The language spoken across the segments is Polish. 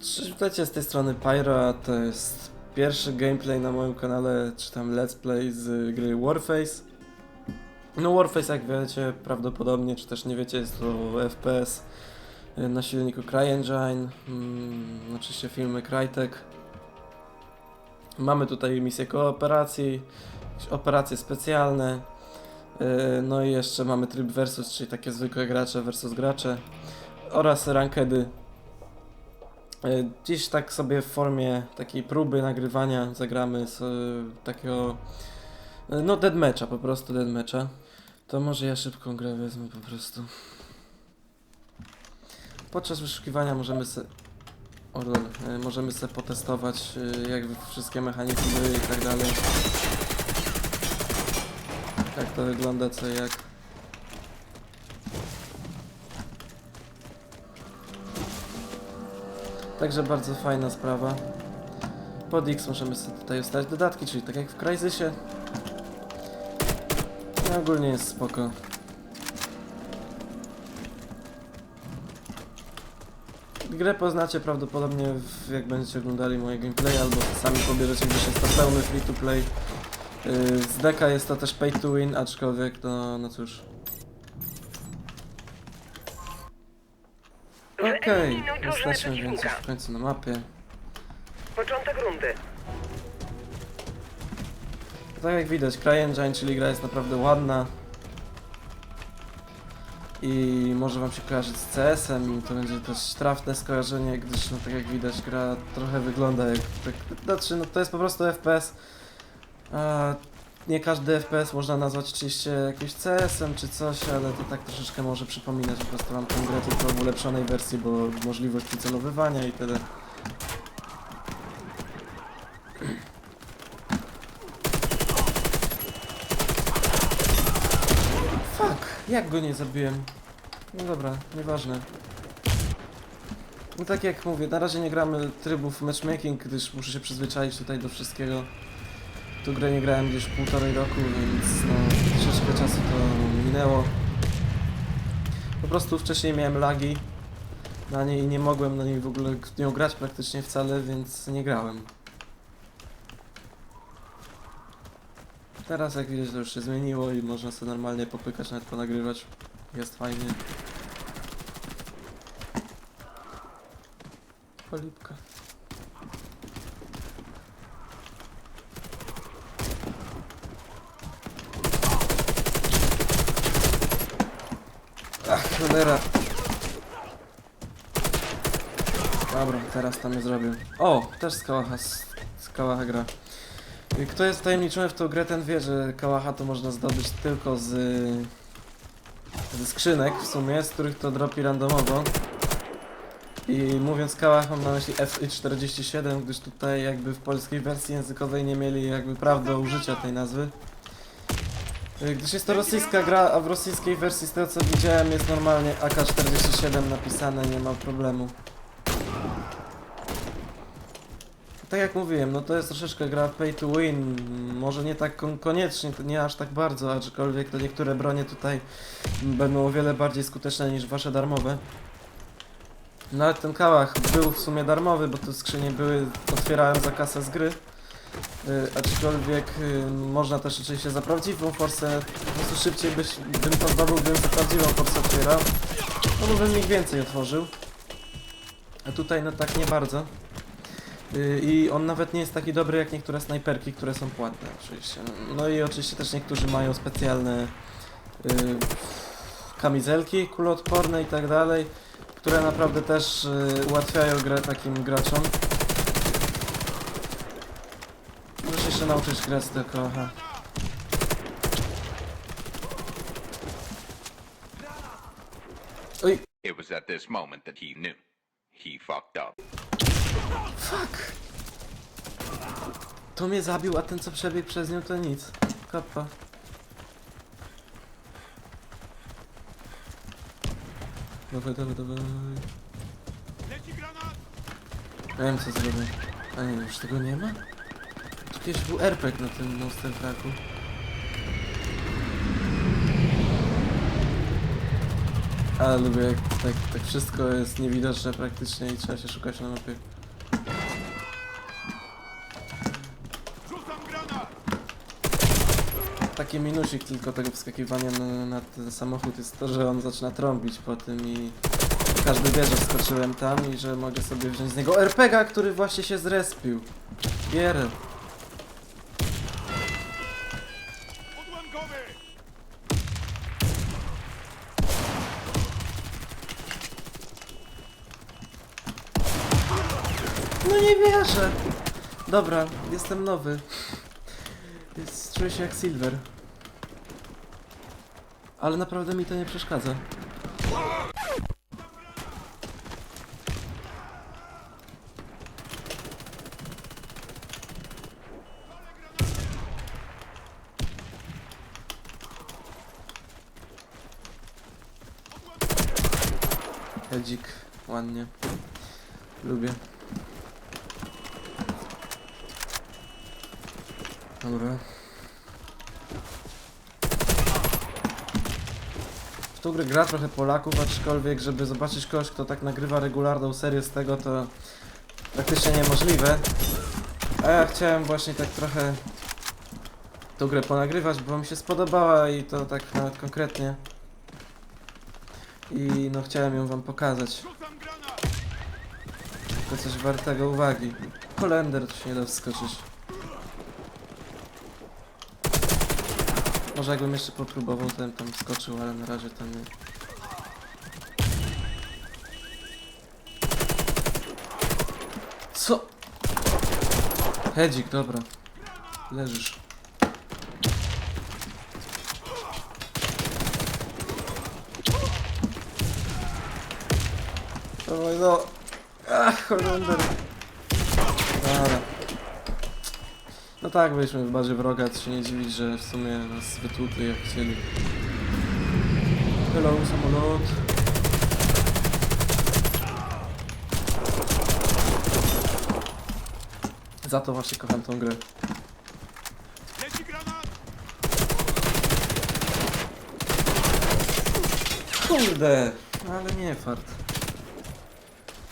Cześć, witajcie z tej strony Pyro, a to jest pierwszy gameplay na moim kanale, czy tam let's play z gry Warface. No Warface jak wiecie, prawdopodobnie, czy też nie wiecie, jest to FPS y, na silniku CryEngine, mm, oczywiście filmy Crytek. Mamy tutaj misje kooperacji, operacje specjalne, y, no i jeszcze mamy tryb versus, czyli takie zwykłe gracze versus gracze oraz rankedy E, Dziś tak sobie w formie takiej próby nagrywania zagramy z e, takiego no deadmatcha, po prostu deadmatcha. To może ja szybką grę wezmę po prostu. Podczas wyszukiwania możemy se możemy sobie potestować jak wszystkie mechanizmy i tak dalej. Jak to wygląda, co jak. Także bardzo fajna sprawa. Pod X możemy sobie tutaj ustalić dodatki, czyli tak jak w Crysisie. No, ogólnie jest spoko. Grę poznacie prawdopodobnie w, jak będziecie oglądali moje gameplay, albo sami pobierzecie, gdyż jest to pełny free to play. Yy, z deka jest to też pay to win, aczkolwiek no, no cóż. Okej, drużynę jesteśmy więc już w końcu na mapie. Początek rundy. Tak jak widać, CryEngine, czyli gra jest naprawdę ładna. I może wam się kojarzyć z CS-em i to będzie też trafne skojarzenie, gdyż no tak jak widać gra trochę wygląda jak... Tak, znaczy no to jest po prostu FPS. A nie każdy FPS można nazwać oczywiście jakimś CS-em czy coś, ale to tak troszeczkę może przypominać po prostu wam tę grę tylko w ulepszonej wersji, bo możliwość przycelowywania i tyle. Fuck, jak go nie zabiłem? No dobra, nieważne. No tak jak mówię, na razie nie gramy trybów matchmaking, gdyż muszę się przyzwyczaić tutaj do wszystkiego. Tu grę nie grałem gdzieś półtorej roku, więc no troszeczkę czasu to minęło. Po prostu wcześniej miałem lagi na niej i nie mogłem na niej w ogóle nią grać praktycznie wcale, więc nie grałem. Teraz jak widać to już się zmieniło i można sobie normalnie popykać, nawet ponagrywać. Jest fajnie. Polipka. Ach, cholera. Dobra, teraz tam je zrobię. O, też z Kałacha, z, z Kałacha gra. Kto jest wtajemniczony w tą grę, ten wie, że kałacha to można zdobyć tylko z, ze skrzynek w sumie, z których to dropi randomowo. I mówiąc kałach mam na myśli FI47, gdyż tutaj jakby w polskiej wersji językowej nie mieli jakby praw do użycia tej nazwy. Y, Gdyż jest to rosyjska gra, a w rosyjskiej wersji z tego co widziałem jest normalnie AK-47 napisane, nie ma problemu. Tak jak mówiłem, no to jest troszeczkę gra pay to win. Może nie tak kon- koniecznie, nie aż tak bardzo, aczkolwiek to niektóre bronie tutaj będą o wiele bardziej skuteczne niż wasze darmowe. Nawet ten kałach był w sumie darmowy, bo te skrzynie były, otwierałem za kasę z gry. Yy, aczkolwiek yy, można też oczywiście za prawdziwą forsę, po prostu szybciej byś, bym to zdobył, gdybym za prawdziwą forsę otwierał. No bo bym ich więcej otworzył. A tutaj no tak nie bardzo. Y, I on nawet nie jest taki dobry jak niektóre snajperki, które są płatne oczywiście. No i oczywiście też niektórzy mają specjalne y, kamizelki kuloodporne i tak dalej, które naprawdę też y, ułatwiają grę takim graczom. Się nauczyć grać tylko, aha. Oj, It was at this moment that he knew. He fucked up. fuck! To mnie zabił, a ten co przebiegł przez nią to nic. Kappa. Dawaj, dawaj, dawaj. Ja wiem co zrobię. A nie, już tego nie ma? Przecież był RPG na tym no, Monster Trucku. Ale lubię jak tak, tak wszystko jest niewidoczne praktycznie i trzeba się szukać na mapie. Taki minusik tylko tego wskakiwania na, na ten samochód jest to, że on zaczyna trąbić po tym i każdy wie, że wskoczyłem tam i że mogę sobie wziąć z niego RPGa, który właśnie się zrespił. Pierre. Dobra, jestem nowy. Jest, czuję się jak Silver. Ale naprawdę mi to nie przeszkadza. Hedzik, ładnie. Lubię. Dobra. W tą grę gra trochę Polaków, aczkolwiek żeby zobaczyć kogoś, kto tak nagrywa regularną serię z tego, to praktycznie niemożliwe. A ja chciałem właśnie tak trochę tą grę ponagrywać, bo mi się spodobała i to tak nawet konkretnie. I no chciałem ją wam pokazać. To coś wartego uwagi. Kolender się nie da wskoczyć. Może jakbym jeszcze popróbował, bym tam wskoczył, ale na razie nie. Co? Hedzik, dobra. Leżysz. Dawaj, no. Ach, Holender. Dobra. No tak, byliśmy w bazie wroga, to się nie dziwić, że w sumie nas wytłukli jak chcieli. Hello, samolot. Za to właśnie kocham tą grę. Kurde, ale nie fart.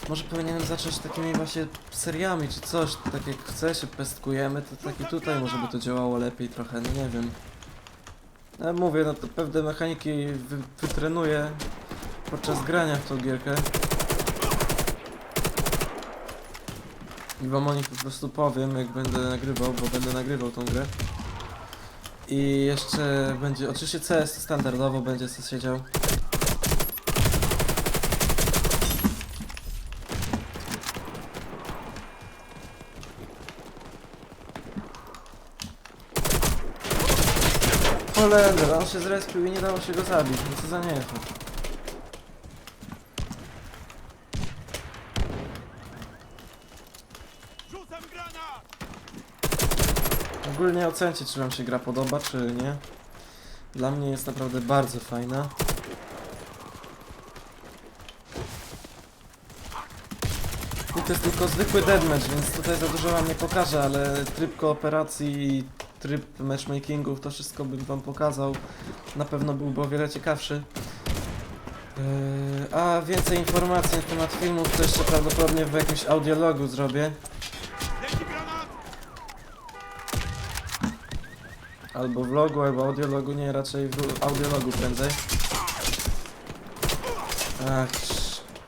Może powinienem zacząć takimi właśnie seriami czy coś, tak jak chce się pestkujemy, to taki tutaj może by to działało lepiej trochę, no nie wiem. Ja mówię, no to pewne mechaniki wy, wytrenuję podczas grania w tą gierkę. I wam o nich po prostu powiem, jak będę nagrywał, bo będę nagrywał tą grę. I jeszcze będzie, oczywiście CS standardowo będzie siedział. Holender, on się zrespił i nie dało się go zabić, no co za niefart. Ogólnie ocencie, czy wam się gra podoba, czy nie. Dla mnie jest naprawdę bardzo fajna. I to jest tylko zwykły deathmatch, więc tutaj za dużo wam nie pokażę, ale tryb kooperacji tryb matchmakingów, to wszystko bym wam pokazał. Na pewno byłby o wiele ciekawszy. Yy, a więcej informacji na temat filmów to jeszcze prawdopodobnie w jakimś audiologu zrobię. Albo vlogu, albo audiologu, nie, raczej w audiologu prędzej. Ach,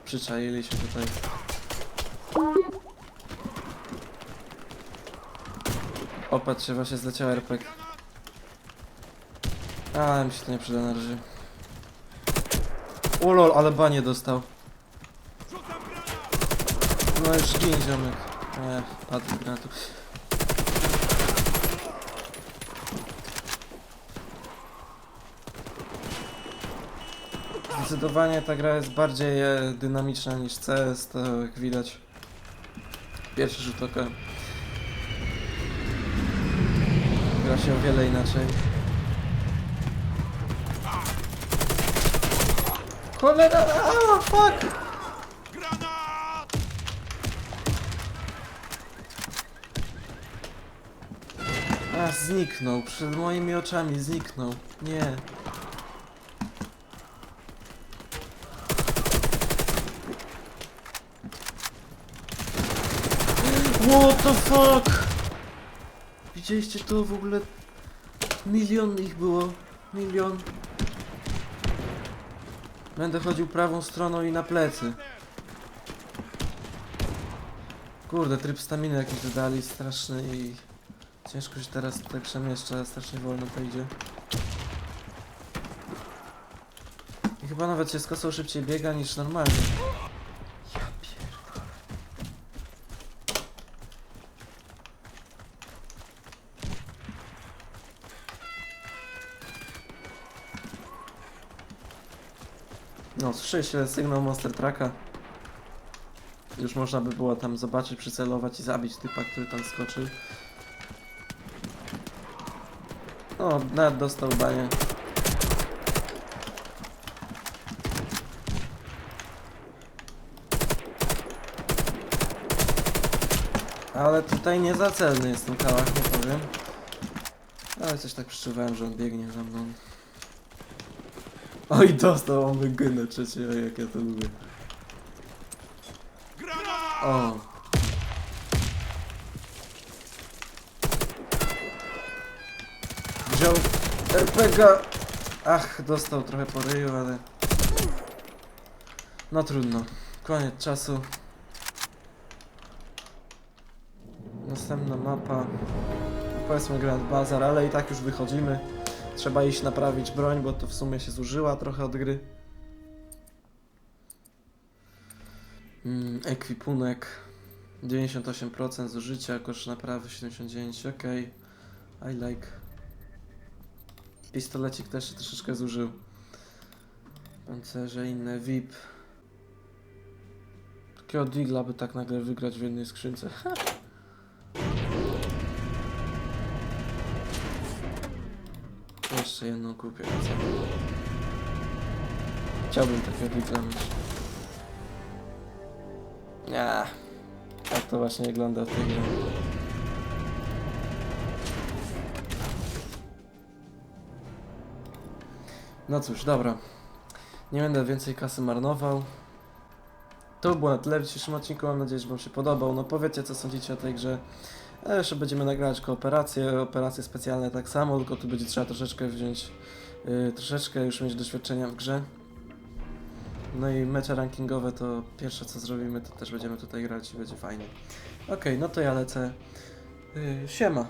przyczaili się tutaj. Opatrz się, właśnie zleciał RPG. A, mi się to nie przyda na razie. O lol, ale banie dostał. No już gin ziomek. Ech, padł granatu. Zdecydowanie ta gra jest bardziej e, dynamiczna niż CS, to jak widać. Pierwszy rzut oka. Gra się o wiele inaczej. Cholera! A, fuck! A, zniknął. Przed moimi oczami zniknął. Nie. What the fuck? Widzieliście to w ogóle? Milion ich było. Milion. Będę chodził prawą stroną i na plecy. Kurde, tryb staminy jakiś dodali, straszny i... Ciężko się teraz tutaj przemieszcza, strasznie wolno to idzie. I chyba nawet się z szybciej biega niż normalnie. 3 się sygnał Monster Trucka. Już można by było tam zobaczyć, przycelować i zabić typa, który tam skoczył. No, nawet dostał banie. Ale tutaj nie za celny jest ten kałach, nie powiem. Ale coś tak przeczuwałem, że on biegnie za mną. Oj, dostał on wygynę trzecie, oj, jak ja to lubię. O. Wziął RPG. Ach, dostał trochę po ryju, ale... No trudno. Koniec czasu. Następna mapa. Powiedzmy Grand Bazar, ale i tak już wychodzimy. Trzeba iść naprawić broń, bo to w sumie się zużyła trochę od gry. Mm, ekwipunek 98% zużycia, koszt naprawy 79, ok. I like. Pistolecik też się troszeczkę zużył. Pancerze inne, VIP. Takiego digla by tak nagle wygrać w jednej skrzynce. Jeszcze jedną kupię. Chciałbym takiego digla mieć. Nie. Tak to właśnie wygląda w tej grze. No cóż, dobra. Nie będę więcej kasy marnował. To było na tyle w dzisiejszym odcinku. Mam nadzieję, że Wam się podobał. No powiedzcie, co sądzicie o tej grze. A jeszcze będziemy nagrywać kooperacje, operacje specjalne tak samo, tylko tu będzie trzeba troszeczkę wziąć, yy, troszeczkę już mieć doświadczenia w grze. No i mecze rankingowe to pierwsze co zrobimy, to też będziemy tutaj grać i będzie fajnie. Okej, no to ja lecę. Yy, siema.